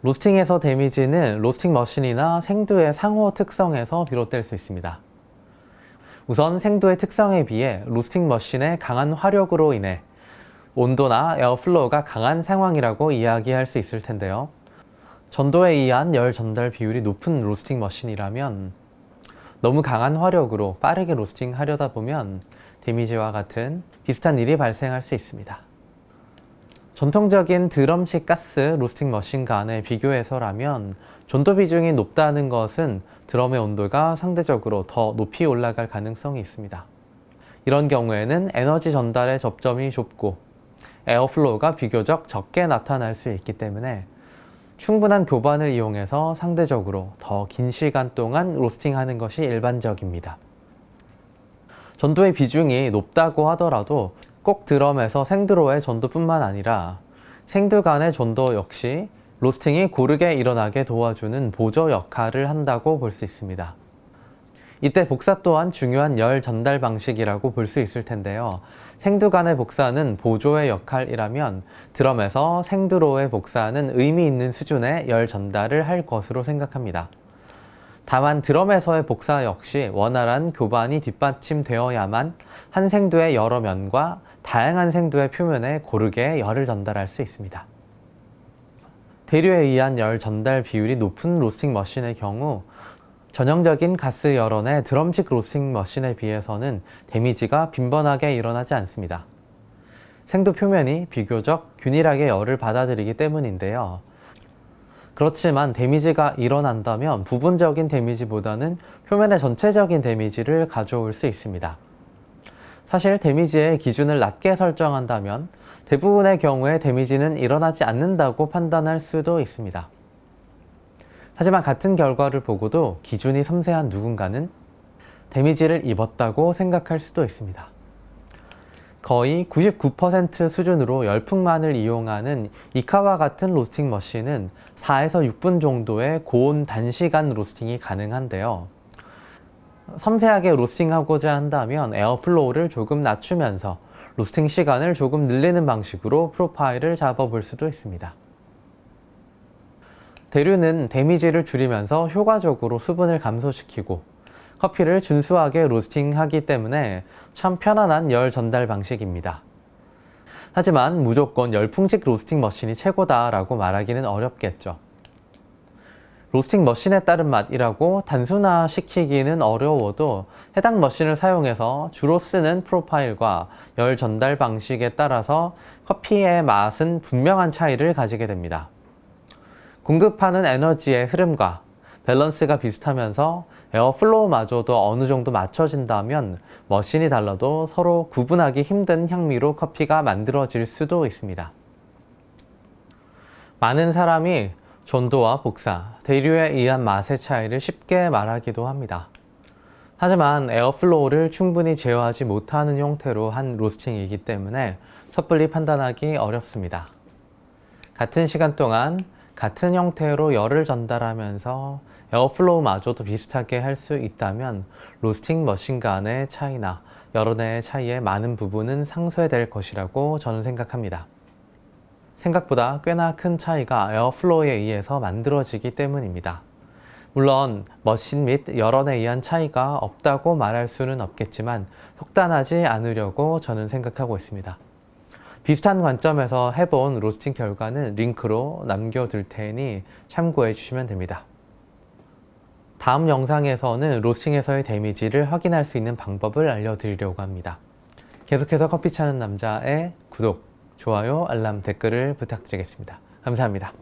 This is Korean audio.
로스팅에서 데미지는 로스팅 머신이나 생두의 상호 특성에서 비롯될 수 있습니다. 우선 생두의 특성에 비해 로스팅 머신의 강한 화력으로 인해 온도나 에어플로우가 강한 상황이라고 이야기할 수 있을 텐데요. 전도에 의한 열 전달 비율이 높은 로스팅 머신이라면 너무 강한 화력으로 빠르게 로스팅 하려다 보면 데미지와 같은 비슷한 일이 발생할 수 있습니다. 전통적인 드럼식 가스 로스팅 머신 간에 비교해서라면 전도 비중이 높다는 것은 드럼의 온도가 상대적으로 더 높이 올라갈 가능성이 있습니다. 이런 경우에는 에너지 전달의 접점이 좁고 에어플로우가 비교적 적게 나타날 수 있기 때문에 충분한 교반을 이용해서 상대적으로 더 긴 시간 동안 로스팅하는 것이 일반적입니다. 전도의 비중이 높다고 하더라도 꼭 드럼에서 생드로의 전도뿐만 아니라 생두 간의 전도 역시 로스팅이 고르게 일어나게 도와주는 보조 역할을 한다고 볼 수 있습니다. 이때 복사 또한 중요한 열 전달 방식이라고 볼 수 있을 텐데요. 생두 간의 복사는 보조의 역할이라면 드럼에서 생두로의 복사는 의미 있는 수준의 열 전달을 할 것으로 생각합니다. 다만 드럼에서의 복사 역시 원활한 교반이 뒷받침되어야만 한 생두의 여러 면과 다양한 생두의 표면에 고르게 열을 전달할 수 있습니다. 대류에 의한 열 전달 비율이 높은 로스팅 머신의 경우 전형적인 가스 열원의 드럼식 로스팅 머신에 비해서는 데미지가 빈번하게 일어나지 않습니다. 생두 표면이 비교적 균일하게 열을 받아들이기 때문인데요. 그렇지만 데미지가 일어난다면 부분적인 데미지보다는 표면의 전체적인 데미지를 가져올 수 있습니다. 사실 데미지의 기준을 낮게 설정한다면 대부분의 경우에 데미지는 일어나지 않는다고 판단할 수도 있습니다. 하지만 같은 결과를 보고도 기준이 섬세한 누군가는 데미지를 입었다고 생각할 수도 있습니다. 거의 99% 수준으로 열풍만을 이용하는 이카와 같은 로스팅 머신은 4에서 6분 정도의 고온 단시간 로스팅이 가능한데요. 섬세하게 로스팅하고자 한다면 에어플로우를 조금 낮추면서 로스팅 시간을 조금 늘리는 방식으로 프로파일을 잡아볼 수도 있습니다. 대류는 데미지를 줄이면서 효과적으로 수분을 감소시키고 커피를 준수하게 로스팅하기 때문에 참 편안한 열 전달 방식입니다. 하지만 무조건 열풍식 로스팅 머신이 최고다라고 말하기는 어렵겠죠. 로스팅 머신에 따른 맛이라고 단순화시키기는 어려워도 해당 머신을 사용해서 주로 쓰는 프로파일과 열 전달 방식에 따라서 커피의 맛은 분명한 차이를 가지게 됩니다. 공급하는 에너지의 흐름과 밸런스가 비슷하면서 에어플로우마저도 어느 정도 맞춰진다면 머신이 달라도 서로 구분하기 힘든 향미로 커피가 만들어질 수도 있습니다. 많은 사람이 전도와 복사, 대류에 의한 맛의 차이를 쉽게 말하기도 합니다. 하지만 에어플로우를 충분히 제어하지 못하는 형태로 한 로스팅이기 때문에 섣불리 판단하기 어렵습니다. 같은 시간 동안 같은 형태로 열을 전달하면서 에어플로우마저도 비슷하게 할 수 있다면 로스팅 머신 간의 차이나 여론의 차이의 많은 부분은 상쇄될 것이라고 저는 생각합니다. 생각보다 꽤나 큰 차이가 에어플로우에 의해서 만들어지기 때문입니다. 물론 머신 및 여론에 의한 차이가 없다고 말할 수는 없겠지만 속단하지 않으려고 저는 생각하고 있습니다. 비슷한 관점에서 해본 로스팅 결과는 링크로 남겨둘 테니 참고해 주시면 됩니다. 다음 영상에서는 로스팅에서의 데미지를 확인할 수 있는 방법을 알려드리려고 합니다. 계속해서 커피 차는 남자의 구독, 좋아요, 알람, 댓글을 부탁드리겠습니다. 감사합니다.